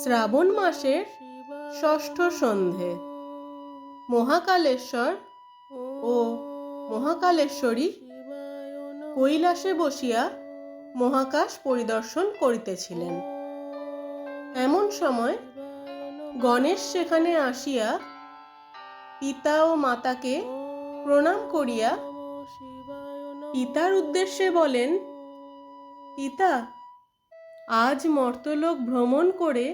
শ্রাবণ মাসের ষষ্ঠ সন্ধে। মহাকালেশ্বর ও মহাকালেশ্বরী কৈলাসে বসিয়া মহাকাশ পরিদর্শন করিতেছিলেন। এমন সময় গণেশ সেখানে আসিয়া পিতা ও মাতাকে প্রণাম করিয়া পিতার উদ্দেশ্যে বলেন, পিতা আজ মর্তলোক ভ্রমণ করে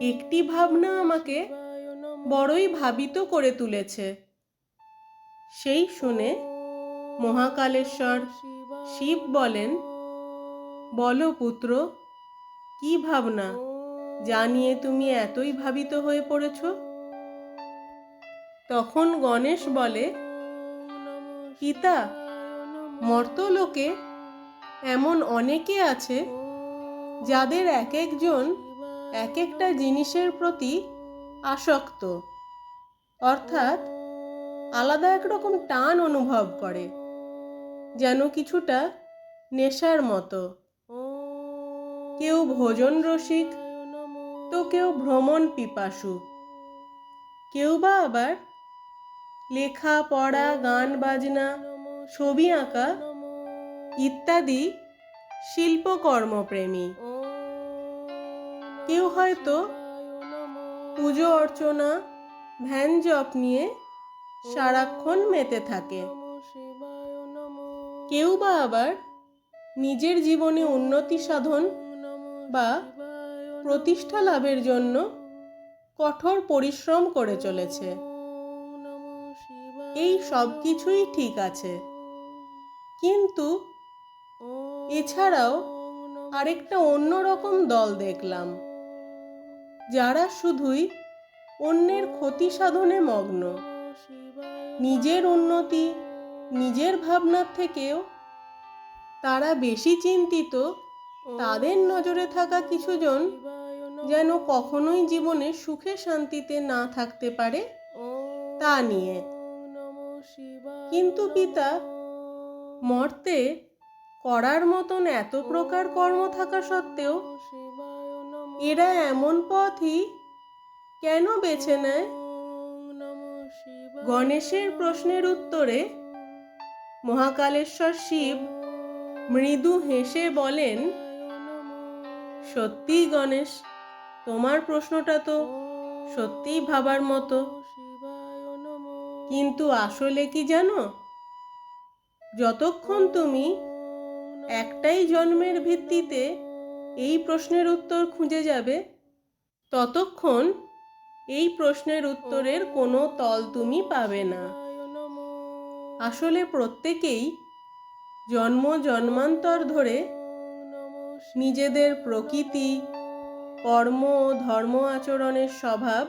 একটি ভাবনা আমাকে বড়ই ভাবিত করে তুলেছে। সেই শুনে মহাকালেশ্বর শিব বলেন, বলো পুত্র, কি ভাবনা? জানিয়ে তুমি এতই ভাবিত হয়ে পড়েছ? তখন গণেশ বলে, পিতা, মর্তলোকে এমন অনেকে আছে যাদের এক একজন এক একটা জিনিসের প্রতি আসক্ত। অর্থাৎ আলাদা একরকম টান অনুভব করে, যেন কিছুটা নেশার মতো। কেউ ভোজন রসিক, তো কেউ ভ্রমণ পিপাসু। কেউ বা আবার লেখা, পড়া, গান, বাজনা, ছবি আঁকা ইত্যাদি শিল্পকর্মপ্রেমী। কেউ হয়তো পুজো অর্চনা ধ্যান জপ নিয়ে সারাক্ষণ মেতে থাকে। কেউ বা আবার নিজের জীবনে উন্নতি সাধন বা প্রতিষ্ঠা লাভের জন্য কঠোর পরিশ্রম করে চলেছে। এই সব কিছুই ঠিক আছে। কিন্তু এছাড়াও আরেকটা অন্যরকম দল দেখলাম। যারা শুধুই অন্যের ক্ষতি সাধনে মগ্ন। নিজের উন্নতি, নিজের ভাবনার থেকেও তারা বেশি চিন্তিত, তাদের নজরে থাকা কিছুজন যেন কখনোই জীবনে সুখে শান্তিতে না থাকতে পারে তা নিয়ে। কিন্তু পিতা, মর্তে করার মতন এত প্রকার কর্ম থাকা সত্ত্বেও এরা এমন পথই কেন বেছে নেয়? গণেশের প্রশ্নের উত্তরে মহাকালেশ্বর শিব মৃদু হেসে বলেন, সত্যিই গণেশ, তোমার প্রশ্নটা তো সত্যিই ভাবার মতো। কিন্তু আসলে কি জানো? যতক্ষণ তুমি একটাই জন্মের ভিত্তিতে এই প্রশ্নের উত্তর খুঁজে যাবে? ততক্ষণ এই প্রশ্নের উত্তরের কোনো তল তুমি পাবে না। আসলে প্রত্যেকেই জন্ম জন্মান্তর ধরে নিজেদের প্রকৃতি, কর্ম ও ধর্ম আচরণের স্বভাব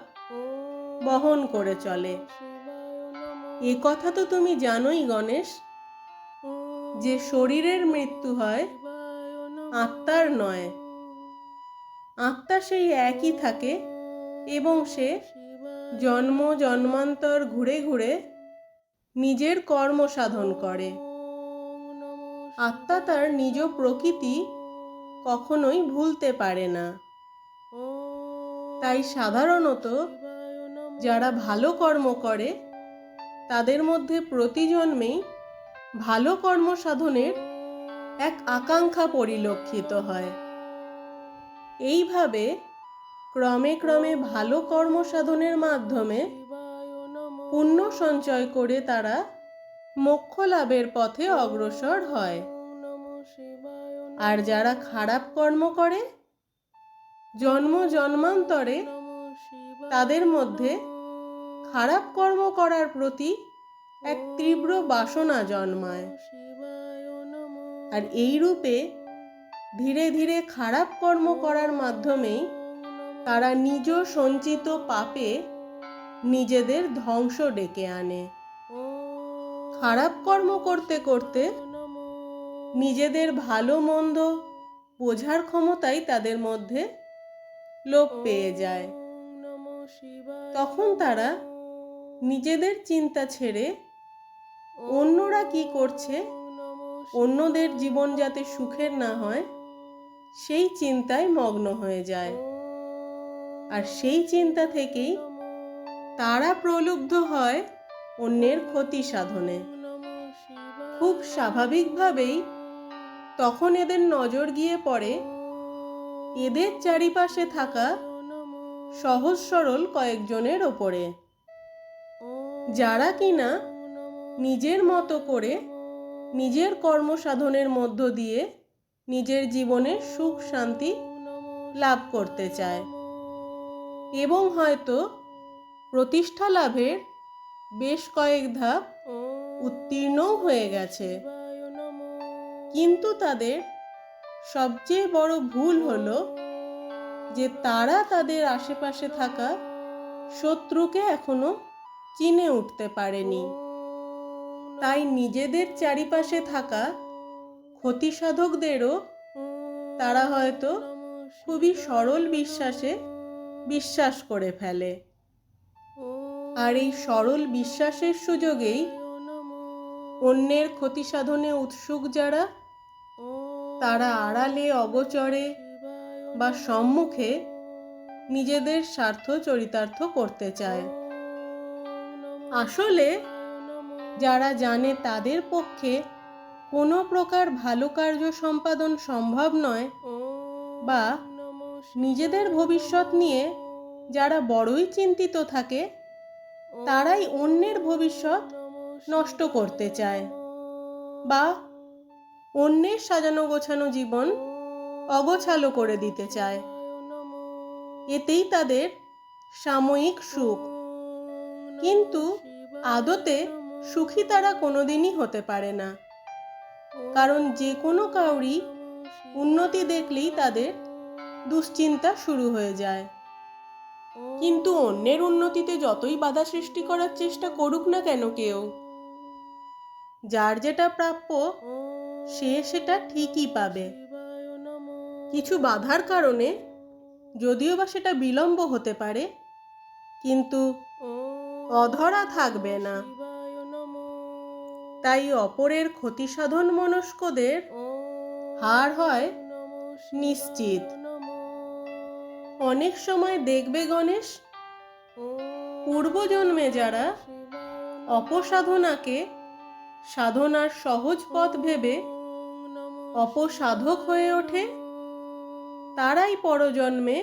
বহন করে চলে। এ কথা তো তুমি জানোই গণেশ, যে শরীরের মৃত্যু হয় আত্মার নয়। আত্মা সেই একই থাকে এবং সে জন্ম, জন্মান্তর ঘুরে ঘুরে নিজের কর্ম সাধন করে। আত্মা তার নিজ প্রকৃতি কখনোই ভুলতে পারে না। তাই সাধারণত যারা ভালো কর্ম করে, তাদের মধ্যে প্রতি জন্মেই ভালো কর্ম সাধনের এক আকাঙ্ক্ষা পরিলক্ষিত হয়। এইভাবে ক্রমে ক্রমে ভালো কর্ম সাধনের মাধ্যমে পুণ্য সঞ্চয় করে তারা মোক্ষ লাভের পথে অগ্রসর হয়। আর যারা খারাপ কর্ম করে, জন্ম জন্মান্তরে তাদের মধ্যে খারাপ কর্ম করার প্রতি এক তীব্র বাসনা জন্মায়। আর এই রূপে ধীরে ধীরে খারাপ কর্ম করার মাধ্যমেই তারা নিজ সঞ্চিত পাপে নিজেদের ধ্বংস ডেকে আনে। খারাপ কর্ম করতে করতে নিজেদের ভালো মন্দ বোঝার ক্ষমতাই তাদের মধ্যে লোপ পেয়ে যায়। তখন তারা নিজেদের চিন্তা ছেড়ে অন্যরা কি করছে অন্যদের জীবন যাতে সুখের না হয়, সেই চিন্তায় মগ্ন হয়ে যায়। আর সেই চিন্তা থেকেই তারা প্রলুব্ধ হয় অন্যের ক্ষতি সাধনে। খুব স্বাভাবিকভাবেই তখন এদের নজর গিয়ে পড়ে, এদের চারিপাশে থাকা সহজ সরল কয়েকজনের ওপরে। যারা কিনা নিজের মতো করে নিজের কর্মসাধনের মধ্য দিয়ে নিজের জীবনে সুখ, শান্তি লাভ করতে চায়। এবং হয়তো প্রতিষ্ঠা লাভের বেশ কয়েক ধাপ উত্তীর্ণও হয়ে গেছে। কিন্তু তাদের সবচেয়ে বড় ভুল হলো যে তারা তাদের আশেপাশে থাকা শত্রুকে এখনও চিনে উঠতে পারেনি। তাই নিজেদের চারিপাশে থাকা ক্ষতিসাধকদেরও তারা হয়তো খুবই সরল বিশ্বাসে বিশ্বাস করে ফেলে। আর এই সরল বিশ্বাসের সুযোগেই অন্যের ক্ষতি সাধনে উৎসুক যারা, তারা আড়ালে, অগচরে বা সম্মুখে নিজেদের স্বার্থ চরিতার্থ করতে চায়। আসলে যারা জানে তাদের পক্ষে কোনো প্রকার ভালো কার্য সম্পাদন সম্ভব নয় বা নিজেদের ভবিষ্যৎ নিয়ে যারা বড়ই চিন্তিত থাকে, তারাই অন্যের ভবিষ্যৎ নষ্ট করতে চায় বা অন্যের সাজানো গোছানো জীবন অগোছালো করে দিতে চায়। এতেই তাদের সাময়িক সুখ। কিন্তু আদতে সুখী তারা কোনোদিনই হতে পারে না। কারণ যে কোনো কাউরি উন্নতি দেখলেই তাদের দুশ্চিন্তা শুরু হয়ে যায়। কিন্তু অন্যের উন্নতিতে যতই বাধা সৃষ্টি করার চেষ্টা করুক না কেন কেউ, যার যেটা প্রাপ্য, সে সেটা ঠিকই পাবে। কিছু বাধার কারণে যদিও বা সেটা বিলম্ব হতে পারে, কিন্তু অধরা থাকবে না। তাই অপরের ক্ষতি সাধন মনস্কদের হার হয় নিশ্চিত। অনেক সময় দেখবে গণেশ, পূর্বজন্মে যারা অপসাধনাকে সাধনার সহজ পথ ভেবে অপসাধক হয়ে ওঠে, তারাই পরজন্মে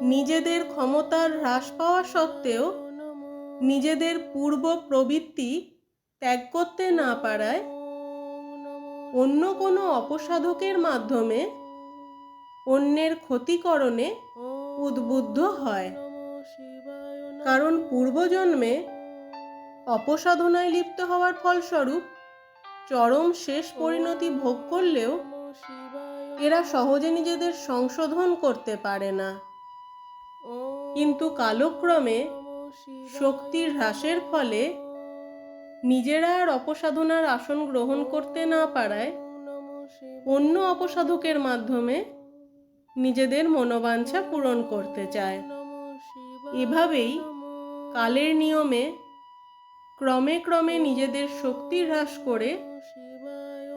নিজেদের ক্ষমতার হ্রাস পাওয়া সত্ত্বেও নিজেদের পূর্ব প্রবৃত্তি ত্যাগ করতে না পারায় অন্য কোনো অপসাধকের মাধ্যমে অন্যের ক্ষতিকরণে উদ্বুদ্ধ হয়। কারণ পূর্বজন্মে অপসাধনায় লিপ্ত হওয়ার ফলস্বরূপ চরম শেষ পরিণতি ভোগ করলেও এরা সহজে নিজেদের সংশোধন করতে পারে না। কিন্তু কালক্রমে শক্তির হ্রাসের ফলে নিজেরা আর অপসাধনার আসন গ্রহণ করতে না পারায় অন্য অপসাধকের মাধ্যমে নিজেদের মনোবাঞ্ছা পূরণ করতে চায়। এভাবেই কালের নিয়মে ক্রমে ক্রমে নিজেদের শক্তি হ্রাস করে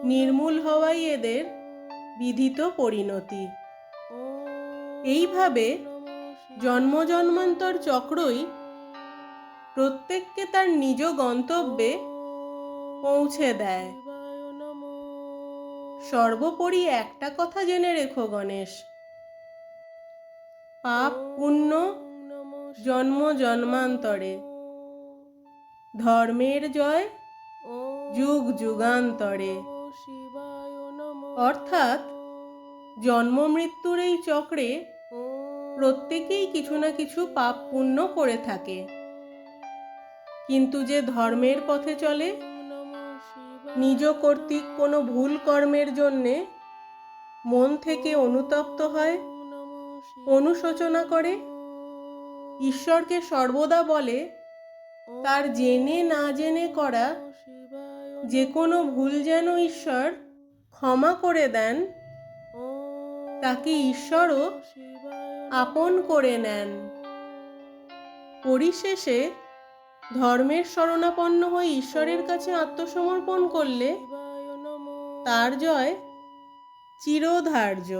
নির্মূল হওয়াই এদের বিধিত পরিণতি। এইভাবে জন্ম জন্মান্তর চক্রই প্রত্যেককে তার নিজ গন্তব্যে পৌঁছে দেয়। সর্বোপরি একটা কথা জেনে রেখো, গণেশ। পাপ পুণ্য জন্ম জন্মান্তরে। ধর্মের জয় যুগ যুগান্তরে। অর্থাৎ জন্ম মৃত্যুর এই চক্রে প্রত্যেকেই কিছু না কিছু পাপ পুণ্য করে থাকে। কিন্তু যে ধর্মের পথে চলে, নিজ কর্তৃক কোনো ভুল কর্মের জন্যে মন থেকে অনুতপ্ত হয়, অনুশোচনা করে, ঈশ্বরকে সর্বদা বলে, তার জেনে না জেনে করা যে কোনো ভুল যেন ঈশ্বর ক্ষমা করে দেন, তাকে ঈশ্বরও আপন করে নেন। পরিশেষে ধর্মের শরণাপন্ন হয়ে ঈশ্বরের কাছে আত্মসমর্পণ করলে তার জয় চিরধার্য।